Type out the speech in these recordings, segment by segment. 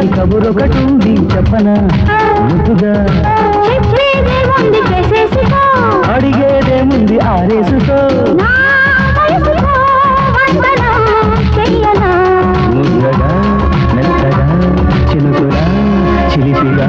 ముద్దుగా కబురొకటుంది చెప్పనా? ముద్దుగా. అడిగేదేముంది ఆరేసుతో ముద్దుగా మెత్తగా చినుకురా చిలిపిగా.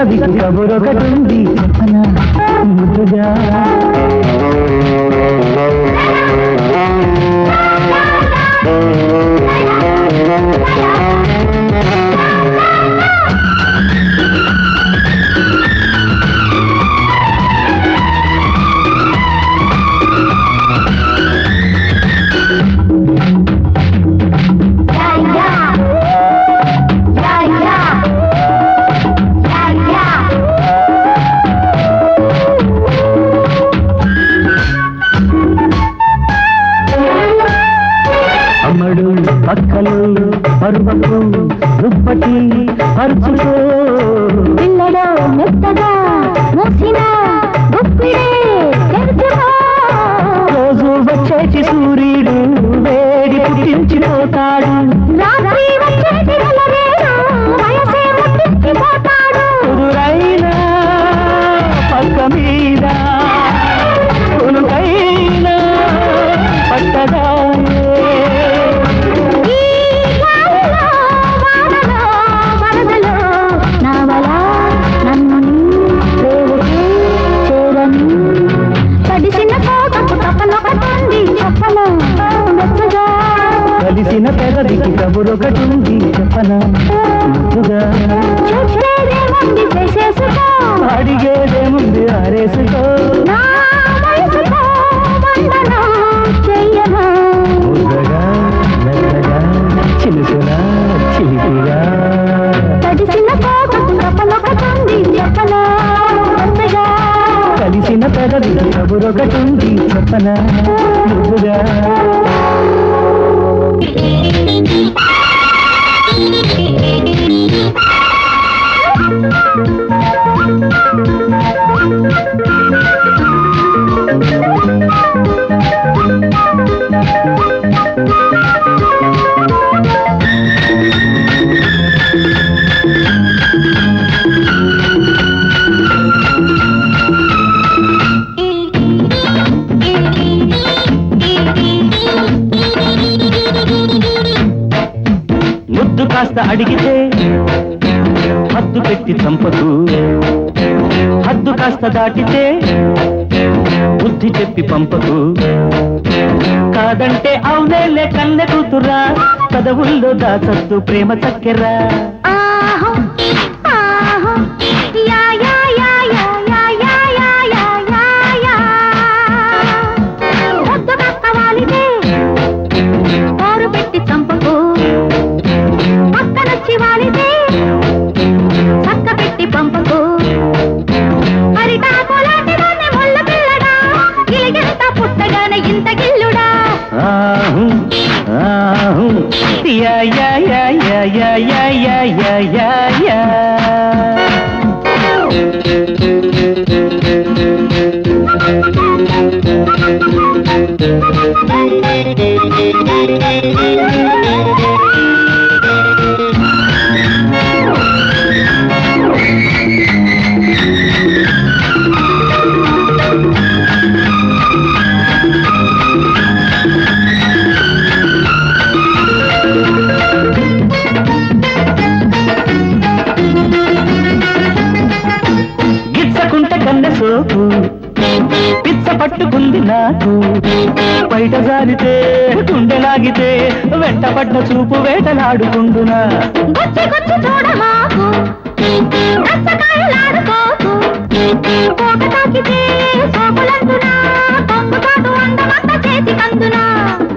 కవికి కబురొకటుంది ముద్దుగా తడిసిన కోటకు తపలొకటుంది చెప్పను? మెచ్చుగా కలిసిన పెదవికి కబురొకటుంది చెప్పన? మెచ్చుగా అడిగేదేముంది ఆరేసుకో తపన నువ్వుగా Thank you. కాస్త అడిగితే హద్దు పెట్టి చంపదు. హద్దు కాస్త దాటితే బుద్ధి చెప్పి పంపదు. కాదంటే అవునేలే కన్నె కూతురా కదవుల్లో దాచద్దు ప్రేమ చక్కెరా. యా యా యా యా యా యా బయట జారితే గుండెలాగితే వెంటపడ్డ చూపు వేటలాడుకుంటున్నా.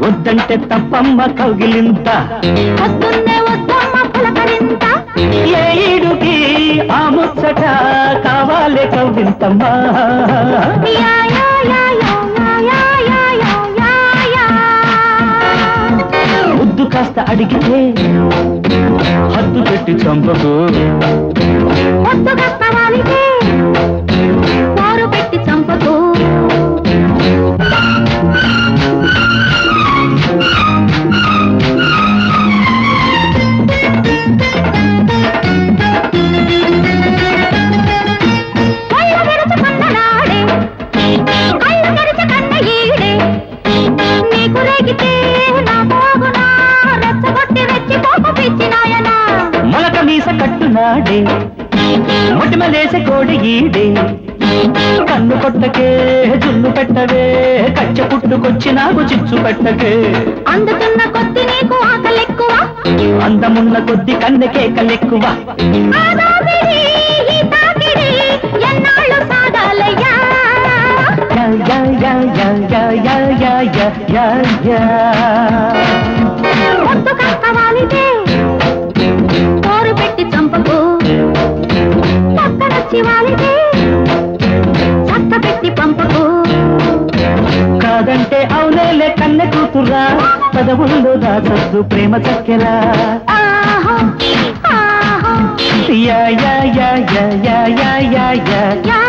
వద్దంటే తప్పమ్మ కగిలింత. ఏడుకి ఆ ముచ్చట కావాలి కవ్వింతమ్మా కాస్త అడిగితే హద్దు పెట్టి చంపకు. కొట్టకే జున్ను పెట్టవే కచ్చ పుట్టుకొచ్చి నాకు చిచ్చు పెట్టకే. అందుతున్న కొద్ది నీకు ఆకలెక్కువ? అందమున్న కొద్ది కన్నె కేకలెక్కువ. కోరు పెట్టి చంపకు. పక్కనొచ్చి వాలిదే. ముద్ద పెట్టి పంపకు కాదంటే అవునేలే కన్న కూతురా పదవుల్లో దాచద్దు ప్రేమ చక్కెరా యా యా యా యా యా యా. యా